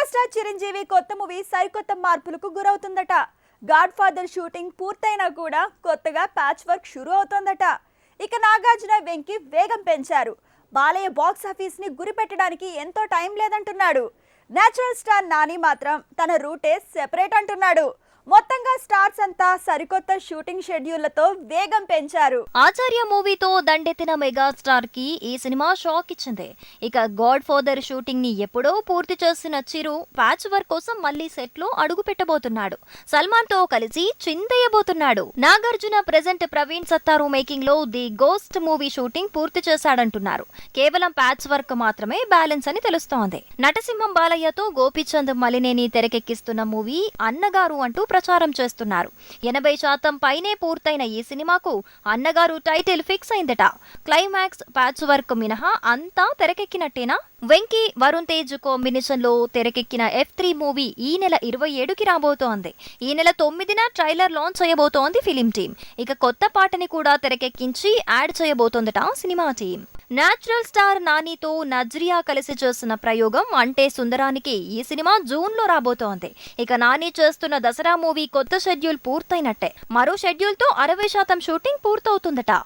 Megastar Chiranjeevi కొత్త movie సరికొత్త మార్పులకు గురవుతుందట. గాడ్ ఫాదర్ షూటింగ్ పూర్తయినా కూడా కొత్తగా ప్యాచ్ వర్క్ షురూ అవుతోందట. ఇక నాగార్జున వెంకి వేగం పెంచారు. బాలయ్య బాక్స్ ఆఫీస్ని గురిపెట్టడానికి ఎంతో టైం లేదంటున్నాడు. నేచురల్ స్టార్ నాని మాత్రం తన రూటే సెపరేట్ అంటున్నాడు. మొత్తంగా స్టార్స్ అంతా సరికొత్త షూటింగ్ షెడ్యూళ్ళతో వేగం పెంచారు. ఆచార్య మూవీతో దండెత్తిన మెగాస్టార్కి ఈ సినిమా షాక్ ఇచ్చింది. ఇక గాడ్ ఫాదర్ షూటింగ్ని ఎప్పుడో పూర్తి చేసిన చిరు ప్యాచ్ వర్క్ కోసం మళ్ళీ సెట్లో అడుగు పెట్టబోతున్నాడు. సల్మాన్తో కలిసి చిందయ్యబోతున్నాడు నాగార్జున ప్రెజెంట్ ప్రవీణ్ సత్తారు మేకింగ్లో ది గోస్ట్ మూవీ షూటింగ్ పూర్తి చేశాడంటున్నారు. కేవలం ప్యాచ్ వర్క్ మాత్రమే బ్యాలెన్స్ అని తెలుస్తోంది. నటసింహం బాలయ్యతో గోపీచంద్ మలినేని తెరకెక్కిస్తున్న మూవీ అన్నగారు అంటూ ప్రచారం చేస్తున్నారు. ఎనభై శాతం పైనే పూర్తయిన ఈ సినిమాకు అన్నగారు టైటిల్ ఫిక్స్ అయిందట. క్లైమాక్స్ ప్యాచ్ వర్క్ మినహా అంతా తెరకెక్కినట్టేనా? వెంకీ వరుణ్ తేజ్ కాంబినేషన్లో తెరకెక్కిన ఎఫ్ త్రీ మూవీ ఈ నెల ఇరవై ఏడుకి రాబోతోంది. ఈ నెల తొమ్మిదిన ట్రైలర్ లాంచ్ చేయబోతోంది ఫిలిం టీం ఇక కొత్త పాటని కూడా తెరకెక్కించి యాడ్ చేయబోతోందట సినిమా టీం నాచురల్ స్టార్ నానితో నజ్రియా కలిసి చేస్తున్న ప్రయోగం అంటే సుందరానికి ఈ సినిమా జూన్లో రాబోతోంది. ఇక నాని చేస్తున్న దసరా మూవీ కొత్త షెడ్యూల్ పూర్తయినట్టే. మరో షెడ్యూల్తో అరవై శాతం షూటింగ్ పూర్తవుతుందట.